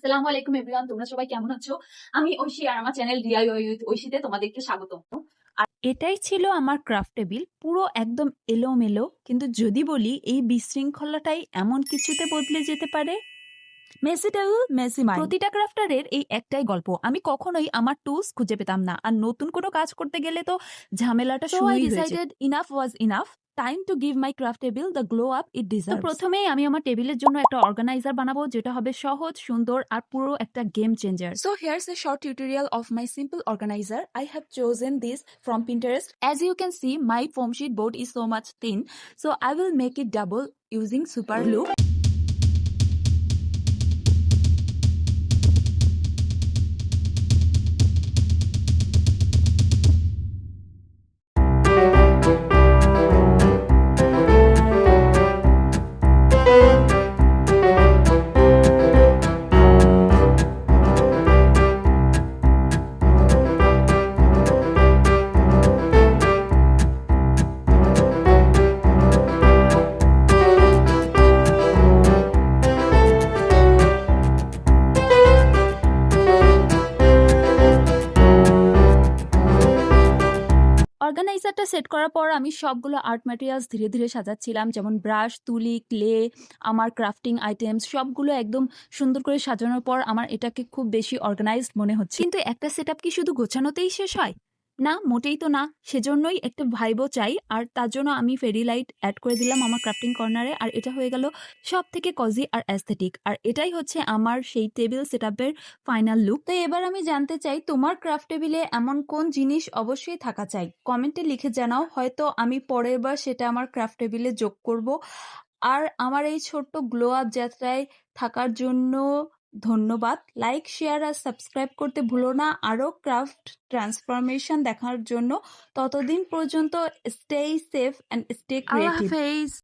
আসসালামু আলাইকুম এভরিওয়ান তোমরা সবাই কেমন আছো? আমি ঐশী আর আমার চ্যানেল উইথ ঐশীতে তোমাদেরকে স্বাগত এটাই ছিল আমার ক্রাফট টেবিল পুরো একদম এলোমেলো কিন্তু যদি বলি এই বিশৃঙ্খলাটাই এমন কিছুতে বদলে যেতে পারে? মেসি টেবিল মেসি প্রতিটা ক্রাফটারের এই একটাই গল্প আমি কখনোই আমার টুলস খুঁজে পেতাম না। আর নতুন কোনো কাজ করতে গেলে তো ঝামেলাটা শুরুই enough was enough time to give my craft table the glow up it deserve প্রথমেই আমি আমার টেবিলের জন্য একটা অর্গানাইজার বানাবো যেটা হবে সহজ সুন্দর আর পুরো একটা game changer so here's a short tutorial of my simple organizer I have chosen this from Pinterest. As you can see, my foam sheet board is so much thin, so I will make it double using super অর্গানাইজারটা set করার পর আমি সবগুলো art materials ধীরে ধীরে সাজাচ্ছিলাম। যেমন brush, তুলি, clay, আমার ক্রাফটিং আইটেমস সবগুলো একদম সুন্দর করে সাজানোর পর আমার এটাকে খুব বেশি অর্গানাইজড মনে হচ্ছে। কিন্তু একটা সেট কি শুধু গোছানোতেই শেষ হয়? না, মোটেই তো না। সেজন্যই একটা ভাইবো চাই। আর তার জন্য আমি ফেরি লাইট অ্যাড করে দিলাম আমার ক্রাফটিং কর্নারে আর এটা হয়ে গেল সব থেকে কজি আর অ্যাস্থেটিক আর এটাই হচ্ছে আমার সেই টেবিল সেট ফাইনাল লুক তো এবার আমি জানতে চাই, তোমার ক্রাফট টেবিলে এমন কোন জিনিস অবশ্যই থাকা চাই? কমেন্টে লিখে জানাও, হয়তো আমি পরের বার সেটা আমার ক্রাফট টেবিলে যোগ করব। আর আমার এই ছোট্ট গ্লো আপ যাত্রায় থাকার জন্য ধন্যবাদ। লাইক শেয়ার আর সাবস্ক্রাইব করতে ভুলো না। আরও ক্রাফট ট্রান্সফরমেশন দেখার জন্য ততদিন পর্যন্ত stay safe and stay creative